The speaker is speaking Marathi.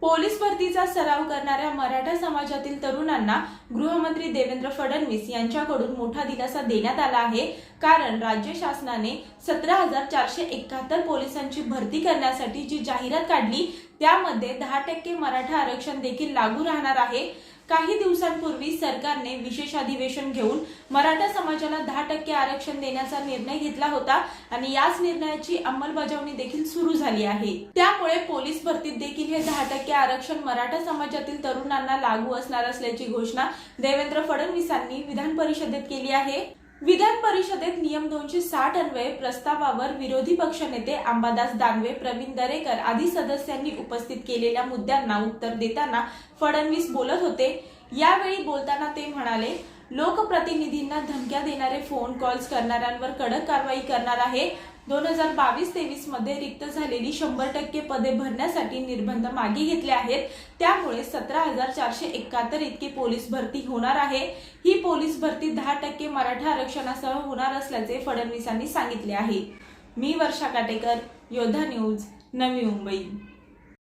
पोलीस भरतीचा सराव करणाऱ्या मराठा समाजातील तरुणांना गृहमंत्री देवेंद्र फडणवीस यांच्याकडून मोठा दिलासा देण्यात आला आहे. कारण राज्य शासनाने सतरा हजार चारशे एकाहत्तर पोलिसांची भरती करण्यासाठी जी जाहिरात काढली त्यामध्ये दहा टक्के मराठा आरक्षण देखील लागू राहणार आहे. काही दिवसांपूर्वी सरकारने विशेष अधिवेशन घेऊन मराठा समाजाला दहा टक्के आरक्षण देण्याचा निर्णय घेतला होता आणि याच निर्णयाची अंमलबजावणी देखील सुरू झाली आहे. त्यामुळे पोलीस भरतीत देखील हे दहा टक्के आरक्षण मराठा समाजातील तरुणांना लागू असणार असल्याची घोषणा देवेंद्र फडणवीसांनी विधान परिषदेत केली आहे. विधान परिषदेत नियम दोनशे साठ अन्वये प्रस्तावावर विरोधी पक्षनेते अंबादास दानवे प्रवीण दरेकर आदी सदस्यांनी उपस्थित केलेल्या मुद्द्यांना उत्तर देताना फडणवीस बोलत होते. यावेळी बोलताना ते म्हणाले लोकप्रतिनिधींना धमक्या देणारे फोन कॉल्स करणाऱ्यांवर कडक कारवाई करणार आहे. दोन हजार बावीस तेवीसमध्ये रिक्त झालेली शंभर टक्के पदे भरण्यासाठी निर्बंध मागे घेतले आहेत. त्यामुळे सतरा हजार चारशे एकाहत्तर इतकी पोलीस भरती होणार आहे. ही पोलीस भरती दहा टक्के मराठा आरक्षणासह होणार असल्याचे फडणवीसांनी सांगितले आहे. मी वर्षा काटेकर योद्धा न्यूज नवी मुंबई.